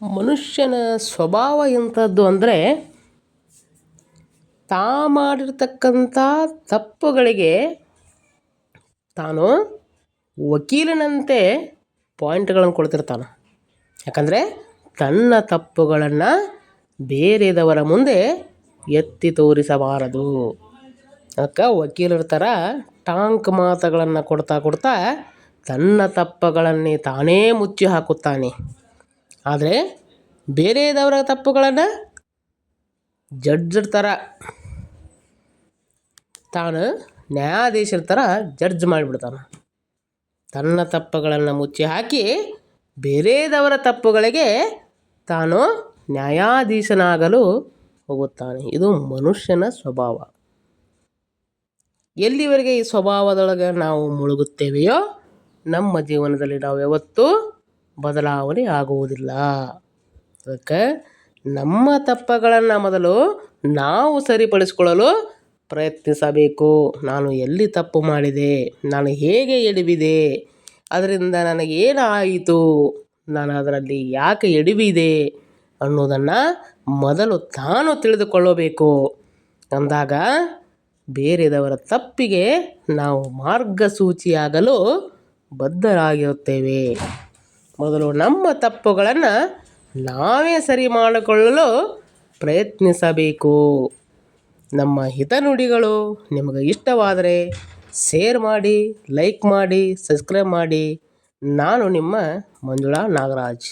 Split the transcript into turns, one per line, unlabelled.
ಮನುಷ್ಯನ ಸ್ವಭಾವ ಎಂಥದ್ದು ಅಂದರೆ ತಾ ಮಾಡಿರ್ತಕ್ಕಂಥ ತಪ್ಪುಗಳಿಗೆ ತಾನು ವಕೀಲನಂತೆ ಪಾಯಿಂಟ್ಗಳನ್ನು ಕೊಡ್ತಿರ್ತಾನೆ. ಯಾಕಂದರೆ ತನ್ನ ತಪ್ಪುಗಳನ್ನು ಬೇರೆದವರ ಮುಂದೆ ಎತ್ತಿ ತೋರಿಸಬಾರದು. ಅದಕ್ಕೆ ವಕೀಲರ ಥರ ಟಾಂಕ್ ಮಾತುಗಳನ್ನು ಕೊಡ್ತಾ ಕೊಡ್ತಾ ತನ್ನ ತಪ್ಪುಗಳನ್ನೇ ತಾನೇ ಮುಚ್ಚಿ ಹಾಕುತ್ತಾನೆ. ಆದರೆ ಬೇರೆದವರ ತಪ್ಪುಗಳನ್ನು ಜಡ್ಜರ್ ಥರ ತಾನು ನ್ಯಾಯಾಧೀಶರ ಥರ ಜಡ್ಜ್ ಮಾಡಿಬಿಡ್ತಾನೆ. ತನ್ನ ತಪ್ಪುಗಳನ್ನು ಮುಚ್ಚಿ ಹಾಕಿ ಬೇರೆದವರ ತಪ್ಪುಗಳಿಗೆ ತಾನು ನ್ಯಾಯಾಧೀಶನಾಗಲು ಹೋಗುತ್ತಾನೆ. ಇದು ಮನುಷ್ಯನ ಸ್ವಭಾವ. ಎಲ್ಲಿವರೆಗೆ ಈ ಸ್ವಭಾವದೊಳಗೆ ನಾವು ಮುಳುಗುತ್ತೇವೆಯೋ ನಮ್ಮ ಜೀವನದಲ್ಲಿ ನಾವು ಯಾವತ್ತೂ ಬದಲಾವಣೆ ಆಗುವುದಿಲ್ಲ. ಅದಕ್ಕೆ ನಮ್ಮ ತಪ್ಪುಗಳನ್ನು ಮೊದಲು ನಾವು ಸರಿಪಡಿಸಿಕೊಳ್ಳಲು ಪ್ರಯತ್ನಿಸಬೇಕು. ನಾನು ಎಲ್ಲಿ ತಪ್ಪು ಮಾಡಿದೆ? ನಾನು ಹೇಗೆ ಎಡವಿದೆ? ಅದರಿಂದ ನನಗೇನಾಯಿತು? ನಾನು ಅದರಲ್ಲಿ ಯಾಕೆ ಎಡವಿದೆ? ಅನ್ನೋದನ್ನು ಮೊದಲು ತಾನು ತಿಳಿದುಕೊಳ್ಳಬೇಕು. ಅಂದಾಗ ಬೇರೆದವರ ತಪ್ಪಿಗೆ ನಾವು ಮಾರ್ಗಸೂಚಿಯಾಗಲು ಬದ್ಧರಾಗಿರುತ್ತೇವೆ. ಮೊದಲು ನಮ್ಮ ತಪ್ಪುಗಳನ್ನು ನಾವೇ ಸರಿ ಮಾಡಿಕೊಳ್ಳಲು ಪ್ರಯತ್ನಿಸಬೇಕು. ನಮ್ಮ ಹಿತನುಡಿಗಳು ನಿಮಗೆ ಇಷ್ಟವಾದರೆ ಶೇರ್ ಮಾಡಿ, ಲೈಕ್ ಮಾಡಿ, ಸಬ್ಸ್ಕ್ರೈಬ್ ಮಾಡಿ. ನಾನು ನಿಮ್ಮ ಮಂಜುಳಾ ನಾಗರಾಜ್.